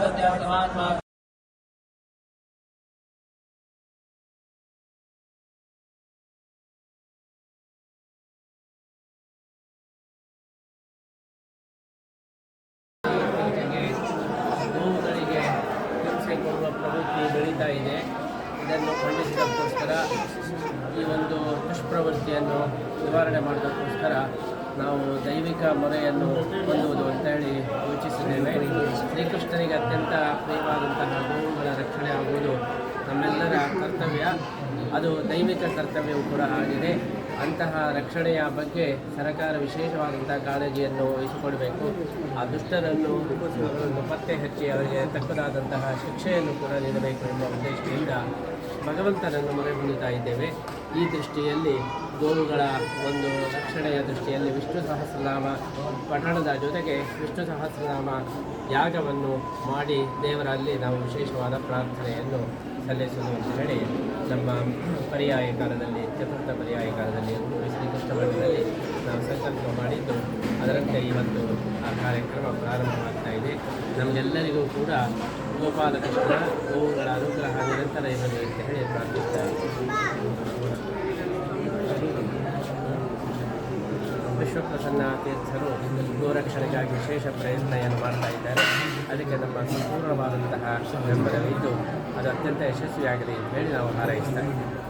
ಸತ್ಯ ಇದೆ. ಇದನ್ನು ಖಂಡಿಸಿದಕ್ಕೋಸ್ಕರ ಈ ಒಂದು ದುಷ್ಪ್ರವೃತ್ತಿಯನ್ನು ನಿವಾರಣೆ ಮಾಡೋದಕ್ಕೋಸ್ಕರ ನಾವು ದೈವಿಕ ಮೊರೆಯನ್ನು ಹೊಂದುವುದು ಅಂತೇಳಿ ಯೋಚಿಸಿದ್ದೇವೆ. ಶ್ರೀಕೃಷ್ಣನಿಗೆ ಅತ್ಯಂತ ಪ್ರಿಯವಾದಂತಹ ಗೋವುಗಳ ರಕ್ಷಣೆ ಆಗುವುದು ನಮ್ಮೆಲ್ಲರ ಕರ್ತವ್ಯ. ಅದು ದೈವಿಕ ಕರ್ತವ್ಯವೂ ಕೂಡ ಆಗಿದೆ. ಅಂತಹ ರಕ್ಷಣೆಯ ಬಗ್ಗೆ ಸರ್ಕಾರ ವಿಶೇಷವಾದಂಥ ಕಾಳಜಿಯನ್ನು ವಹಿಸಿಕೊಡಬೇಕು. ಆ ದುಷ್ಟರನ್ನು ಪತ್ತೆ ಹಚ್ಚಿ ಅವರಿಗೆ ತಕ್ಕದಾದಂತಹ ಶಿಕ್ಷೆಯನ್ನು ಕೂಡ ನೀಡಬೇಕು ಎಂಬ ಉದ್ದೇಶದಿಂದ ಭಗವಂತನನ್ನು ಮೊರೆ ಇದ್ದೇವೆ. ಈ ದೃಷ್ಟಿಯಲ್ಲಿ ಗೋವುಗಳ ಒಂದು ರಕ್ಷಣೆಯ ದೃಷ್ಟಿಯಲ್ಲಿ ವಿಷ್ಣು ಸಹಸ್ರನಾಮ, ಪಠಣದ ಜೊತೆಗೆ ವಿಷ್ಣು ಸಹಸ್ರನಾಮ ಯಾಗವನ್ನು ಮಾಡಿ ದೇವರಲ್ಲಿ ನಾವು ವಿಶೇಷವಾದ ಪ್ರಾರ್ಥನೆಯನ್ನು ಸಲ್ಲಿಸಲು ಅಂತ ಹೇಳಿ ನಮ್ಮ ಪರ್ಯಾಯ ಕಾಲದಲ್ಲಿ, ಚತುರ್ಥ ಪರ್ಯಾಯ ಕಾಲದಲ್ಲಿ ಶ್ರೀಕೃಷ್ಣ ಮಠದಲ್ಲಿ ನಾವು ಸಂಕಲ್ಪ ಮಾಡಿದ್ದು. ಅದರಂತೆ ಇವತ್ತು ಆ ಕಾರ್ಯಕ್ರಮ ಪ್ರಾರಂಭವಾಗ್ತಾ ಇದೆ. ನಮಗೆಲ್ಲರಿಗೂ ಕೂಡ ಗೋಪಾಲಕೃಷ್ಣ, ಗೋವುಗಳ ಅನುಗ್ರಹ ನಿರಂತರ ಇರಲಿ ಅಂತ ಹೇಳಿ ವಿಶ್ವಪ್ರಸನ್ನ ತೀರ್ಥರು ಗೋರಕ್ಷಣೆಗಾಗಿ ವಿಶೇಷ ಪ್ರಯತ್ನವನ್ನು ಮಾಡ್ತಾ ಇದ್ದಾರೆ. ಅದಕ್ಕೆ ನಮ್ಮ ಸಂಪೂರ್ಣವಾದಂತಹ ಬೆಂಬಲವಿದ್ದು ಅದು ಅತ್ಯಂತ ಯಶಸ್ವಿಯಾಗಲಿ ಅಂತ ಹೇಳಿ ನಾವು ಹಾರೈಸ್ತಾ ಇದ್ದೀವಿ.